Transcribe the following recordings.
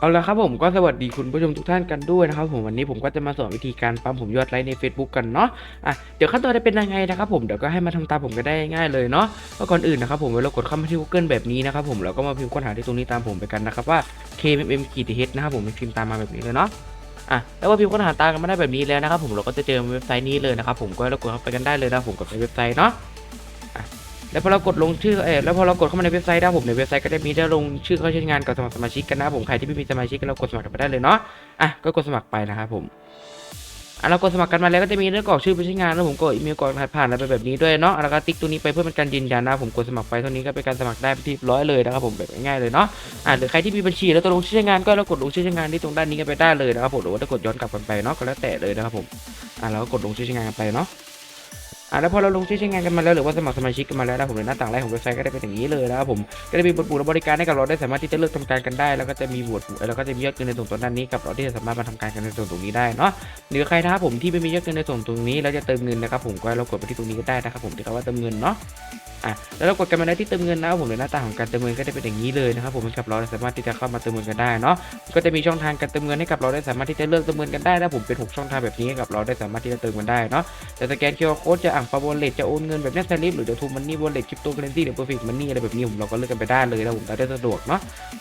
เอาละครับผมก็สวัสดีคุณผู้ชมทุกท่านกันด้วยนะครับผมวันนี้ผมก็จะมาสอนวิธีการปั๊มผมยอดไลค์ใน Facebook กันเนาะอะเดี๋ยวขั้นตอนจะเป็นยังไงนะครับผมเดี๋ยวก็ให้มาทำตามผมก็ได้ง่ายเลยเนาะก็ก่อนอื่นนะครับผมเวลากดเข้ามาที่ Google แบบนี้นะครับผมแล้วก็มาพิมพ์ค้นหาที่ตรงนี้ตามผมไปกันนะครับว่า KMM ขีด h นะครับผมพิมพ์ตามมาแบบนี้เลยเนาะอะแล้วว่าพิมพ์ค้นหาตามกันมาได้แบบนี้แล้วนะครับผมเราก็จะเจอเว็บไซต์นี้เลยนะครับผมก็แล้วกดเข้าไปกันได้เลยนะผมกับในเว็บไซต์เนาะ แล้วพอเรากดลงชื่อเออแล้วพอเรากดเข้ามาในเว็บไซต์นะผมในเว็บไซต์ก็จะมีได้ลงชื่อเข้าใช้งานกับสมัครสมาชิกกันนะผมใครที่ไม่มีสมาชิกก็เรากดสมัครกันไปได้เลยเนาะอะก็กดสมัครไปนะครับผมอะเรากดสมัครกันมาแล้วก็จะมีเรื่องกรอกชื่อไปใช้งานแล้วผมกดอีเมลกรอกรหัสผ่านอะไรไปแบบนี้ด้วยเนาะแล้วก็ติ๊กตัวนี้ไปเพื่อเป็นการยืนยันนะผมกดสมัครไปเท่านี้ก็เป็นการสมัครได้ที่ร้อยเลยนะครับผมแบบง่ายๆเลยเนาะอะหรือใครที่มีบัญชีแล้วต้องลงชื่อใช้งานก็เรากดลงชื่อใช้งานที่ตรงด้านนี้กันไปได้เลยนะครับผมหรือว่าถ้ากดย้อนกลับกันไปเนาะก็แล้วแต่เลยนะครับผมอะเราก็กดลงชื่อใช้งานกันไปเนาะ อะแล้วพอเราลงชื่อใช้งานกันมาแล้วหรือว่าสมัครสมาชิกกันมาแล้วนะผมในหน้าต่างแรกของเว็บไซต์ก็ได้เป็นอย่างนี้เลยนะครับผมก็จะมีบทหมู่และบริการให้กับเราได้สามารถที่จะเลือกทำการกันได้ แล้วก็จะมีบทแล้วก็จะมียอดเงินในส่วนตรงด้านนี้กับเราที่จะสามารถมาทำการกันในส่วนตรงนี้ได้เนาะหรือใครนะครับผมที่ไม่มียอดเงินในส่วนตรงนี้แล้วจะเติมเงินนะครับผมก็เรากดไปที่ตรงนี้ก็ได้นะครับผมที่คำว่าเติมเงินเนาะ อะแล้วเรากดกันมาได้ที่เติมเงินนะครับผมในหน้าตาของการเติมเงินก็จะเป็นอย่างนี้เลยนะครับผมกับเราสามารถที่จะเข้ามาเติมเงินกันได้เนาะก็จะมีช่องทางการเติมเงินให้กับเราได้สามารถที่จะเลือกเติมเงินกันได้นะผมเป็นหกช่องทางแบบนี้ให้กับเราได้สามารถที่จะเติมเงินได้เนาะจะสแกน QR Code จะอ่างปาบอลเลตจะโอนเงินแบบเน็ตสลิปหรือจะทูมันนี่บอลเลตคริปโตเคอเรนซีหรือเพอร์เฟกต์มันนี่อะไรแบบนี้ผมเราก็เลือกกันไปได้เลยนะผมเราได้สะดวกเนาะ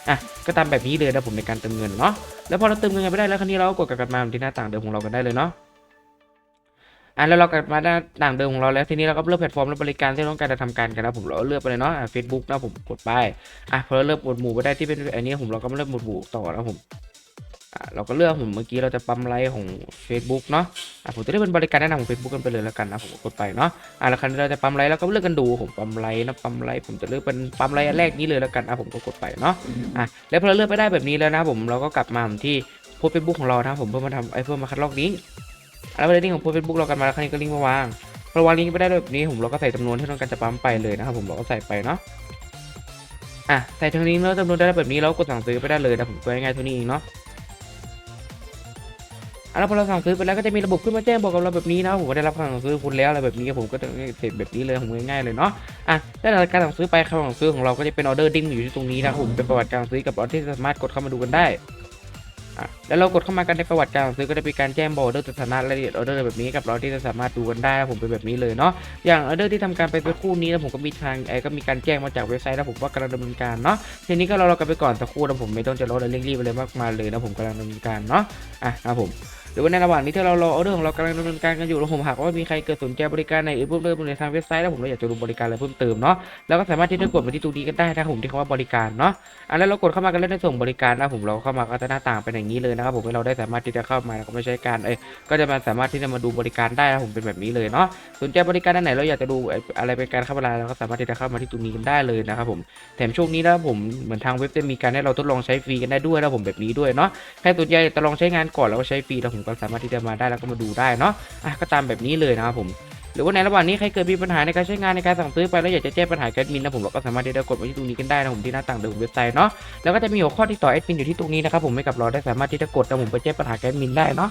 อะก็ตามแบบนี้เลยนะผมในการเติมเงินเนาะแล้วพอเราเติมเงินกันไปได้แล้วคราวนี้เรากดกลับมาที่หน้าต่างเดิมของเรากันได้เลยเนาะ อะแล้วเรากลับมาด้านต่างเดิมของเราแล้วทีนี้เราก็เลือกแพลตฟอร์มและบริการที่ต้องการจะทำการกันนะผมเราเลือกไปเลยเนาะเฟซบุ๊กนะผมกดไปอะพอเราเลือกหมวดหมู่ไปได้ที่เป็นอันนี้ผมเราก็มาเลือกหมวดหมู่ต่อนะผมอะเราก็เลือกผมเมื่อกี้เราจะปั๊มไลค์ของ Facebook เนาะอะผมจะเลือกเป็นบริการแนะนำของ Facebook กันไปเลยแล้วกันนะผมกดไปเนาะอะแล้วคราวนี้เราจะปั๊มไลค์แล้วก็เลือกกันดูผมปั๊มไลค์นะปั๊มไลค์ผมจะเลือกเป็นปั๊มไลค์อันแรกนี้เลยแล้วกันอะผมก็กดไปเนาะอะแล้วพอเราเลือกไปได้แบบนี้แล้วนะผมเราก็กลับมาที่โพสเฟซบุ๊กของเรานะผมเพื่อมาทำไอ้เพื่อมาคัดลอกลิงก์ แล้วประเด็นของโพสเฟซบุ๊กเรากันมาแล้วคราวนี้ก็ลิงก์มาวางพอวางลิงก์ไปได้แบบนี้ผมเราก็ใส่จำนวนที่ต้องการจะปั๊มไปเลยนะครับผมเราก็ใส่ไปเนาะอะใส่ทั้งลิงก์แล้วจำนวนได้แบบนี้เรากดสั่งซื้อไปได้เลยนะผมก็ง่ายๆเท่านี้เองเนาะอะแล้วพอเราสั่งซื้อไปแล้วก็จะมีระบบขึ้นมาแจ้งบอกกับเราแบบนี้นะผมก็ได้รับคำสั่งซื้อคุณแล้วอะไรแบบนี้ผมก็จะเสร็จแบบนี้เลยผมง่ายๆเลยเนาะอะได้รับการสั่งซื้อไปคำสั่งซื้อของเราก็จะเป็นออเดอร์ดิ้งอยู่ที่ตรงนี้นะผมเป็นประวัติการซื้อกับออเดอร์ที่สามารถกดเข้ามาดูกันได้ แล้วเรากดเข้ามากันในประวัติการสั่งซื้อก็จะมีการแจ้งบอกออเดอร์สถานะรายละเอียดออเดอร์แบบนี้กับเราที่จะสามารถดูกันได้ผมเป็นแบบนี้เลยเนาะอย่างออเดอร์ที่ทำการไปสักครู่นี้นะผมก็มีทางไอ้ก็มีการแจ้งมาจากเว็บไซต์นะผมว่ากำลังดำเนินการเนาะทีนี้ก็เราเรากันไปก่อนสักครู่นะผมไม่ต้องจะรอเลยเร่งรีบอะไรมากมายเลยนะผมกำลังดำเนินการเนาะอะนะครับผม หรือว่าในระหว่างนี้ที่เรารอออเดอร์ของเรากำลังดำเนินการกันอยู่แล้วผมหากว่ามีใครเกิดสนใจบริการในอื่นเพิ่มเติมในทางเว็บไซต์แล้วผมเราอยากจะดูบริการอะไรเพิ่มเติมเนาะแล้วก็สามารถที่จะกดมาที่ตรงนี้ก็ได้นะครับผมที่คำว่าบริการเนาะอะแล้วเรากดเข้ามากันแล้วในส่งบริการนะผมเราเข้ามาก็จะหน้าต่างเป็นอย่างนี้เลยนะครับผมให้เราได้สามารถที่จะเข้ามาแล้วก็ไม่ใช้การเอ้ยก็จะมาสามารถที่จะมาดูบริการได้นะผมเป็นแบบนี้เลยเนาะสนใจบริการด้านไหนเราอยากจะดูอะไรเป็นการเข้ามาเราก็สามารถที่จะเข้ามาที่ตรงนี้กันได้เลยนะครับผมแถมช่วงนี้นะผมเหมือนทางเว็บจะมีการให้เราทดลองใช้ฟรีกันได้ด้วยนะผมแบบนี้ด้วยเนาะใครสนใจจะลองใช้งานก่อนแล้วก็ใช้ฟรีแล้วผมก็สามารถที่จะมาได้แล้วก็มาดูได้เนาะอะก็ตามแบบนี้เลยนะครับผมหรือว่าในระหว่างนี้ใครเกิดมีปัญหาในการใช้งานในการสั่งซื้อไปแล้วอยากจะแจ้งปัญหาแอดมินนะผมเราก็สามารถที่จะกดไปที่ตรงนี้กันได้นะผมที่หน้าต่างเดิมเว็บไซต์เนาะแล้วก็จะมีหัวข้อที่ต่อแอดมินอยู่ที่ตรงนี้นะครับผมให้กับเราได้สามารถที่จะกดนะผมไปแจ้งปัญหาแอดมินได้เนาะ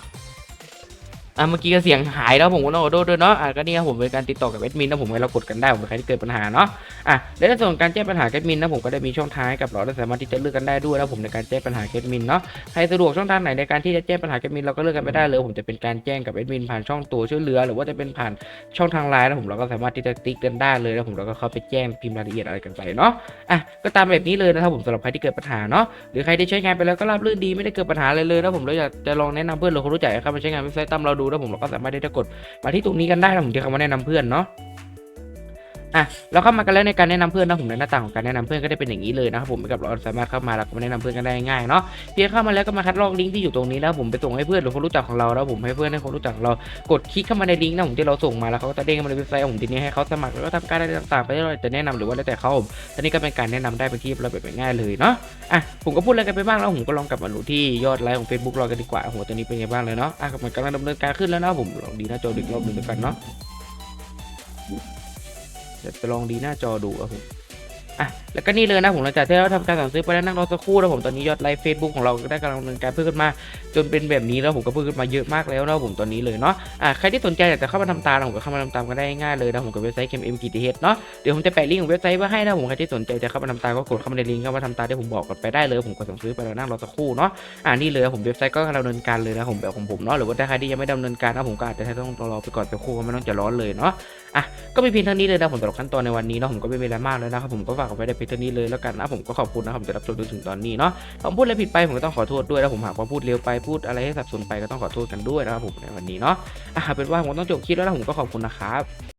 อะเมื่อกี้ก็เสียงหายแล้วผมก็ต้องขอโทษด้วยเนาะอะก็นี่ครับผมเป็นการติดต่อกับแอดมินนะผมให้เรากดกันได้ผมเป็นใครที่เกิดปัญหาเนาะอะและในส่วนของการแจ้งปัญหาแอดมินนะผมก็ได้มีช่องทางให้กับเราได้สามารถที่จะเลือกกันได้ด้วยนะผมในการแจ้งปัญหาแอดมินเนาะใครสะดวกช่องทางไหนในการที่จะแจ้งปัญหาแอดมินเราก็เลือกกันไปได้เลย ผมจะเป็นการแจ้งกับแอดมินผ่านช่องตัวช่วยเหลือ หรือว่าจะเป็นผ่านช่องทางไลน์นะผมเราก็สามารถที่จะติ๊กกันได้เลยนะผมเราก็เข้าไปแจ้งพิมพ์รายละเอียดอะไรกันไปเนาะอะก็ตามแบบนี้เลยนะครับผมสำหรับใครที่เกิดปัญหาเนาะหรือใครที่ใช้งานไปแล้วก็ราบรื่นดีไม่ได้เกิดปัญหาอะไรเลยนะผมเราอยากจะลองแนะนำเพื่อนหรือคนรู้จักให้เข้ามาใช้งานเว็บไซต์ตามเราดูนะผมเราก็สามารถที่จะกดมาที่ตรงนี้กันได้นะผมจะคำว่าแนะนำเพื่อนเนาะ อะเราเข้ามากันแล้วในการแนะนำเพื่อนนะผมในหน้าต่างของการแนะนำเพื่อนก็ได้เป็นอย่างนี้เลยนะครับผมกับเราสามารถเข้ามาแล้วก็มาแนะนำเพื่อนกันได้ง่ายเนาะเพียงเข้ามาแล้วก็มาคัดลอกลิงก์ที่อยู่ตรงนี้แล้วผมไปส่งให้เพื่อนหรือคนรู้จักของเราแล้วผมให้เพื่อนให้คนรู้จักเรากดคลิกเข้ามาในลิงก์นะผมที่เราส่งมาแล้วเขาก็จะเด้งมาในเว็บไซต์ของผมทีนี้ให้เขาสมัครแล้วก็ทำการอะไรต่างๆไปที่เราจะแนะนำหรือว่าแล้วแต่เขาตอนนี้ก็เป็นการแนะนำได้เป็นที่เราแบบง่ายเลยเนาะอะผมก็พูดอะไรกันไปบ้างแล้วผมก็ลองกลับมาดูที่ยอดไลค์ของ Facebook เรากันดีกว่าโอ้โหตอนนี้เป็นไงบ้างเลยเนาะอะมันกำลังดำเนินการขึ้นแล้วนะผมลองดีหน้าจอดูอีกรอบหนึ่งแล้วกันเนาะ เดี๋ยวไปลองดีหน้าจอดูครับผม อะแล้วก็นี่เลยนะผมหลังจากที่เราทำการสั่งซื้อไปแล้วนั่งรอสักครู่แล้วผมตอนนี้ยอดไลค์เฟซบุ๊กของเราก็ได้กำลังดำเนินการเพิ่มขึ้นมา จนเป็นแบบนี้แล้วผมก็เพิ่มขึ้นมาเยอะมากแล้วนะผมตอนนี้เลยเนาะอะใครที่สนใจอยากจะเข้ามาทำตามผมก็เข้ามาทำตามกันได้ง่ายเลยนะผมกับเว็บไซต์ KMM g t h เนาะเดี๋ยวผมจะแปะลิงก์ของเว็บไซต์ไว้ให้นะผมใครที่สนใจจะเข้ามาทำตามก็กดเข้ามาในลิงก์เข้ามาทำตามที่ผมบอกกันไปได้เลย ผมกดสั่งซื้อไปแล้วนั่งรอสักครู่เนาะอ่านี่เลยผมเว็บไซต์ก็กำลังดำเนินการเลยนะผมแบบของผมเนาะหรือว่าถ้าใครที่ยังไม่ดำเนินการนะผมก็อาจจะต้องรอไปก่อนสักครู่ก็ไม่ต้องจะร้อนเลยเนาะอะก็ไม่เพียงเท่านี้เลยนะผมสำหรับขั้นตอนในวันนี้เนาะผมก็ไม่มีอะไรมากเลยนะครับผมก็ฝากเอาไว้ได้เพียงเท่านี้เลยแล้วกันนะผมก็ขอบคุณนะครับผมจะรับชมจนถึงตอนนี้เนาะผมพูดอะไรผิดไปผมก็ต้องขอโทษด้วยแล้วผมหากว่าพูดเร็วไปพูดอะไรให้สับสนไปก็ต้องขอโทษกันด้วยนะครับผมในวันนี้เนาะอะเป็นว่าผมต้องจบคลิปแล้วนะผมก็ขอบคุณนะครับ